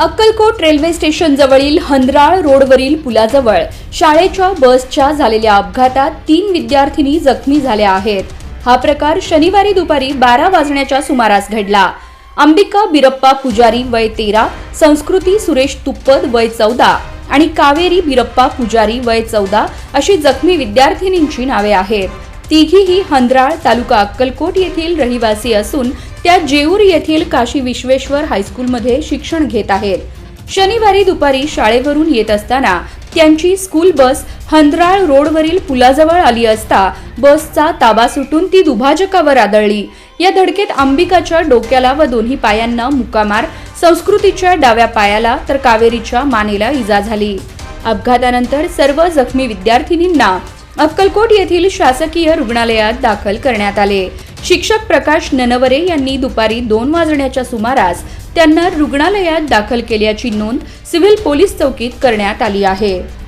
Akkalkot railway station जवळील हंद्राळ रोडवरील पुलाजवळ शाळेच्या बसच्या झालेल्या अपघातात तीन विद्यार्थिनी जखमी झाल्या आहेत. हा प्रकार शनिवारी दुपारी बारा वाजण्याच्या सुमारास घडला. अंबिका बिरप्पा पुजारी वय तेरा संस्कृती सुरेश तुप्पद वय चौदा आणि कावेरी बिरप्पा पुजारी वय चौदा अशी जखमी विद्यार्थिनींची नावे आहेत. तिघीही हंद्राळ तालुका अक्कलकोट येथील रहिवासी असून त्या जेऊर येथील काशी विश्वेश्वर हायस्कूलमध्ये शिक्षण घेत आहेत. शनिवारी दुपारी शाळेवरून येत असताना त्यांची स्कूल बस हंद्राळ रोडवरील पुलाजवळ आली असता बसचा ताबा सुटून ती दुभाजकावर आदळली. या धडकेत अंबिकाच्या डोक्याला व दोन्ही पायांना मुकामार संस्कृतीच्या डाव्या पायाला तर कावेरीच्या मानेला इजा झाली. अपघातानंतर सर्व जखमी विद्यार्थिनींना अक्कलकोट येथील शासकीय रुग्णालयात दाखल करण्यात आले. शिक्षक प्रकाश ननवरे यांनी दुपारी दोन वाजण्याच्या सुमारास त्यांना रुग्णालयात दाखल केल्याची नोंद सिव्हिल पोलीस चौकीत करण्यात आली आहे.